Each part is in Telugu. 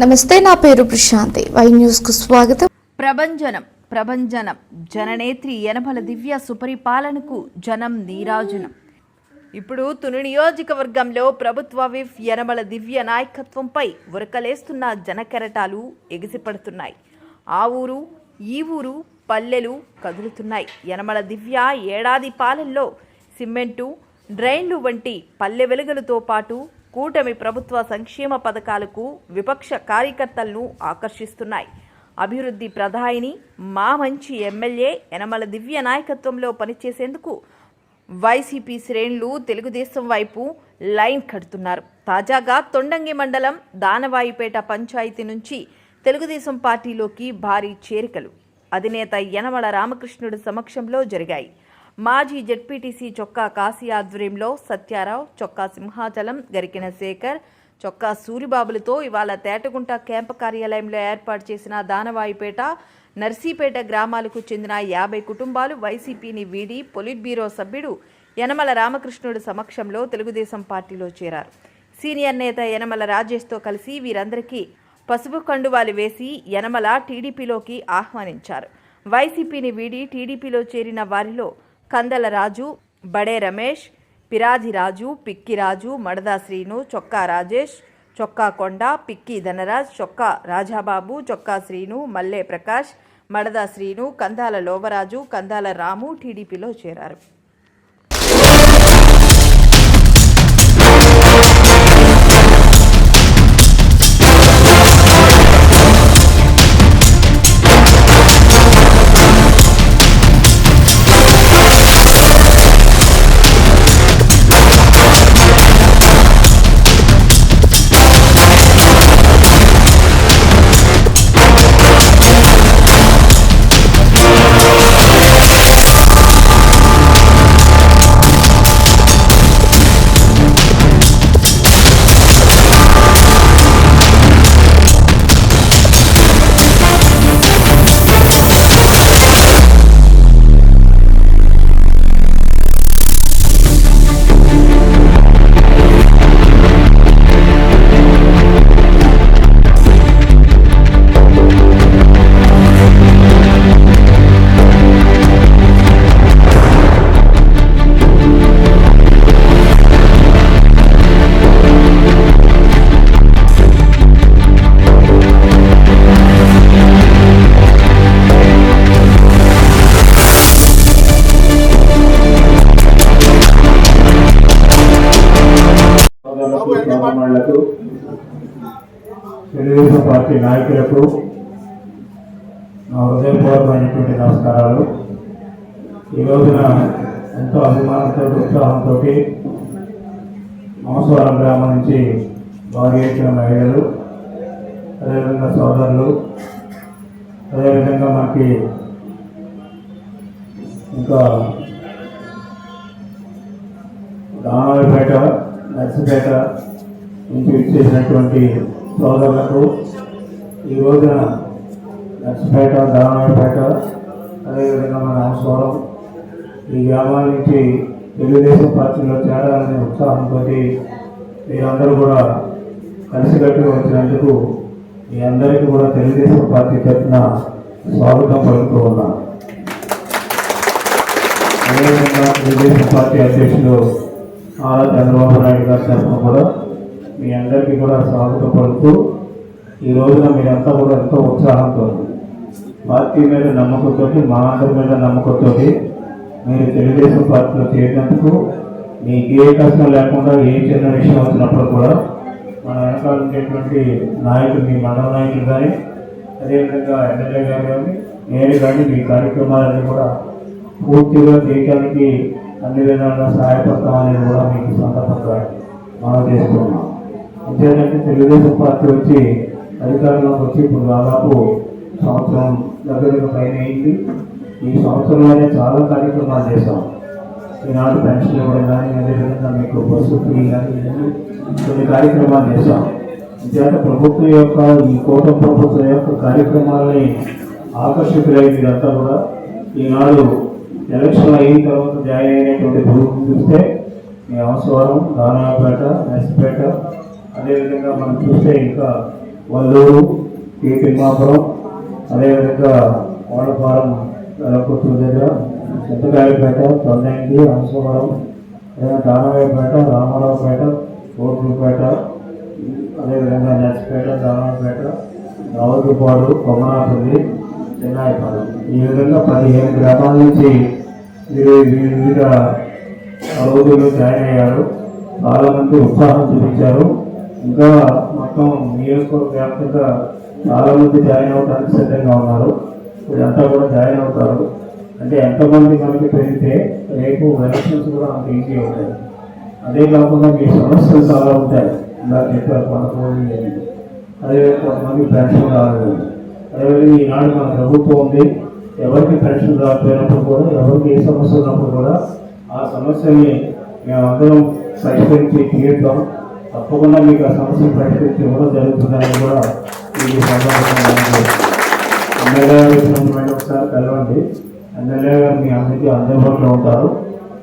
నమస్తే నా పేరు ప్రశాంతి. వై న్యూస్కు స్వాగతం. ప్రభంజనం ప్రభంజనం. జననేత్రి యనమల దివ్య సుపరిపాలనకు జనం నీరాజనం. ఇప్పుడు తుని నియోజకవర్గంలో ప్రభుత్వ విఫ్ యనమల దివ్య నాయకత్వంపై ఉరకలేస్తున్న జనకెరటాలు ఎగిసిపడుతున్నాయి. ఆ ఊరు ఈ ఊరు పల్లెలు కదులుతున్నాయి. యనమల దివ్య ఏడాది పాలనలో సిమెంటు డ్రైన్లు వంటి పల్లె వెలుగులతో పాటు కూటమి ప్రభుత్వ సంక్షేమ పథకాలకు విపక్ష కార్యకర్తలను ఆకర్షిస్తున్నాయి. అభివృద్ధి ప్రధాయిని మా మంచి ఎమ్మెల్యే యనమల దివ్య నాయకత్వంలో పనిచేసేందుకు వైసీపీ శ్రేణులు తెలుగుదేశం వైపు లైన్ కడుతున్నారు. తాజాగా తొండంగి మండలం దానవాయిపేట పంచాయతీ నుంచి తెలుగుదేశం పార్టీలోకి భారీ చేరికలు. అధినేత యనమల రామకృష్ణుడి సమక్షంలో జరిగాయి. మాజీ జెడ్పీటీసీ చొక్కా కాశీ ఆధ్వర్యంలో సత్యారావు చొక్కా సింహాచలం గరికిన శేఖర్ చొక్కా సూరిబాబులతో ఇవాళ తేటగుంట క్యాంపు కార్యాలయంలో ఏర్పాటు చేసిన దానవాయిపేట నర్సీపేట గ్రామాలకు చెందిన యాభై కుటుంబాలు వైసీపీని వీడి పొలిట్ బ్యూరో సభ్యుడు యనమల రామకృష్ణుడి సమక్షంలో తెలుగుదేశం పార్టీలో చేరారు. సీనియర్ నేత యనమల రాజేష్తో కలిసి వీరందరికీ పసుపు కండువాలు వేసి యనమల టీడీపీలోకి ఆహ్వానించారు. వైసీపీని వీడి టీడీపీలో చేరిన వారిలో కందల రాజు బడే రమేష్ పిరాధిరాజు పిక్కి రాజు మడదా శ్రీను చొక్కా రాజేష్ చొక్కా కొండ పిక్కి ధనరాజ్ చొక్కా రాజాబాబు చొక్కా శ్రీను మల్లె ప్రకాష్ మడదా శ్రీను కందాల లోవరాజు కందాల రాము టీడీపీలో చేరారు. నాయకులకు తెలుగుదేశం పార్టీ నాయకులకు నా హృదయపూర్వమైనటువంటి నమస్కారాలు. ఈ రోజున ఎంతో అభిమానంతో ఉత్సాహంతో మాంసవరం గ్రామం నుంచి భారీ ఎత్తున మహిళలు అదేవిధంగా సోదరులు అదేవిధంగా మనకి ఇంకా దానాలపేట నర్సిపేట నుంచి విచ్చేసినటువంటి సోదరులకు ఈ రోజున నర్సిపేట దానాయపేట అదేవిధంగా మన అవసరం ఈ గ్రామాల నుంచి తెలుగుదేశం పార్టీలో చేరాలనే ఉత్సాహంతో మీరందరూ కూడా కలిసికట్టుగా వచ్చినందుకు మీ అందరికీ కూడా తెలుగుదేశం పార్టీ తరఫున స్వాగతం పలుకుతూ ఉన్నాను. అదేవిధంగా తెలుగుదేశం పార్టీ అధ్యక్షులు నారా చంద్రబాబు నాయుడు గారి తరఫున కూడా మీ అందరికీ కూడా స్వాగతం పడుతూ ఈ రోజున మీరంతా కూడా ఎంతో ఉత్సాహంతో పార్టీ మీద నమ్మకంతో మా అందరి మీద నమ్మకంతో మీరు తెలుగుదేశం పార్టీలో చేరినందుకు మీకు ఏ కష్టం లేకుండా ఏ చిన్న విషయం వచ్చినప్పుడు కూడా మన వెనకాల ఉండేటువంటి నాయకులు మీ మండల నాయకులు కానీ అదేవిధంగా ఎమ్మెల్యే గారు కానీ నేను కానీ మీ కార్యక్రమాలన్నీ కూడా పూర్తిగా చేయడానికి అన్ని విధాలుగా సహాయపడతామని కూడా మీకు సందర్భంగా మనం చేస్తున్నాం అంతేనంటే తెలుగుదేశం పార్టీ వచ్చి అధికారంలోకి వచ్చి ఇప్పుడు దాదాపు సంవత్సరం దగ్గర పైన అయింది. ఈ సంవత్సరంలోనే చాలా కార్యక్రమాలు చేశాం. ఈనాడు పెన్షన్ ఇవ్వడం కానీ అదేవిధంగా మీకు బస్సు ఫ్రీ కానీ కొన్ని కార్యక్రమాలు చేశాం. విద్యార్థి ప్రభుత్వం యొక్క ఈ కూటమి ప్రభుత్వం యొక్క కార్యక్రమాలని ఆకర్షితులై మీరంతా కూడా ఈనాడు ఎలక్షన్ అయిన తర్వాత జాయిన్ అయినటువంటి గ్రూప్ చూస్తే మీ అవసరం దానాపేట నర్సిపేట అదేవిధంగా మనం చూస్తే ఇంకా వల్లూరు టీ తిమ్మాపురం అదేవిధంగా కోడపాలెం వెలకొత్తూరు దగ్గర చింతకాయలపేట తొండంగి అంశవరం దానవాయపేట రామారావుపేట కోట్లపేట అదేవిధంగా నర్సిపేట దానవాయపేట రావులపాడు కొమరాపల్లి చిన్నాయపాడు. ఈ విధంగా పదిహేను గ్రామాల నుంచి వివిధ రోజుల్లో జాయిన్ అయ్యారు చాలా మంది ఉత్సాహం చూపించారు. ఇంకా మొత్తం నియోజకవర్గ వ్యాప్తంగా చాలా మంది జాయిన్ అవడానికి సిద్ధంగా ఉన్నారు. వీళ్ళంతా కూడా జాయిన్ అవుతారు. అంటే ఎంతమంది మనకి పెరిగితే రేపు ఎలక్షన్స్ కూడా మనకి ఈజీ అవుతాయి. అదే కాకుండా మీ సమస్యలు చాలా ఉంటాయి. ఇలా చెప్పారు పదకొండు అదే కొంతమంది పెన్షన్ రాలేదు. అదేవిధంగా ఈనాడు మన ప్రభుత్వం ఉంది. ఎవరికి పెన్షన్ రాకపోయినప్పుడు కూడా ఎవరికి ఏ సమస్య ఉన్నప్పుడు కూడా ఆ సమస్యని మేమందరం పరిష్కరించి తీయటం తప్పకుండా మీకు ఆ సమస్యను పరిష్కరించి ఇవ్వడం జరుగుతుందని కూడా మీకు సందర్భంగా ఎమ్మెల్యే గారు ఒకసారి కలవండి. ఎమ్మెల్యే గారు మీ అందరికీ అందుబాటులో ఉంటారు.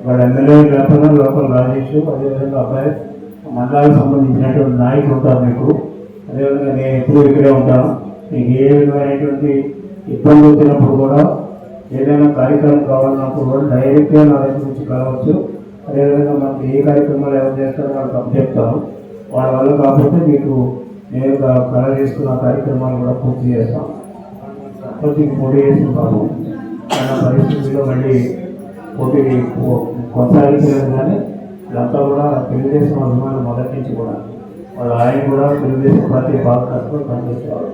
వాడు ఎమ్మెల్యే లేకుండా లోకల్ రాజేష్ అదేవిధంగా అబ్బాయి మండలానికి సంబంధించినటువంటి నాయకులు ఉంటారు మీకు. అదేవిధంగా నేను ఎప్పుడూ ఇక్కడే ఉంటాను. మీకు ఏ విధమైనటువంటి ఇబ్బంది వచ్చినప్పుడు కూడా ఏదైనా కార్యక్రమం కావాలన్నప్పుడు కూడా డైరెక్ట్గా నా దగ్గర నుంచి కలవచ్చు. అదేవిధంగా మనకి ఏ కార్యక్రమాలు ఎవరు చేస్తారో వాళ్ళకి అప్పచెప్తాను వాళ్ళ వల్ల కాకపోతే మీకు నేను కళ చేసుకున్న కార్యక్రమాలు కూడా పూర్తి చేస్తాం. ప్రతి పోటీ చేసిన బాబు పరిస్థితుల్లో మళ్ళీ పోటీ కొనసాగించలేదు కానీ ఇదంతా కూడా తెలుగుదేశం అభిమానులు మొదటి నుంచి కూడా. వాళ్ళ ఆయన కూడా తెలుగుదేశం పార్టీ బాగా కష్టపడి పనిచేసేవాళ్ళు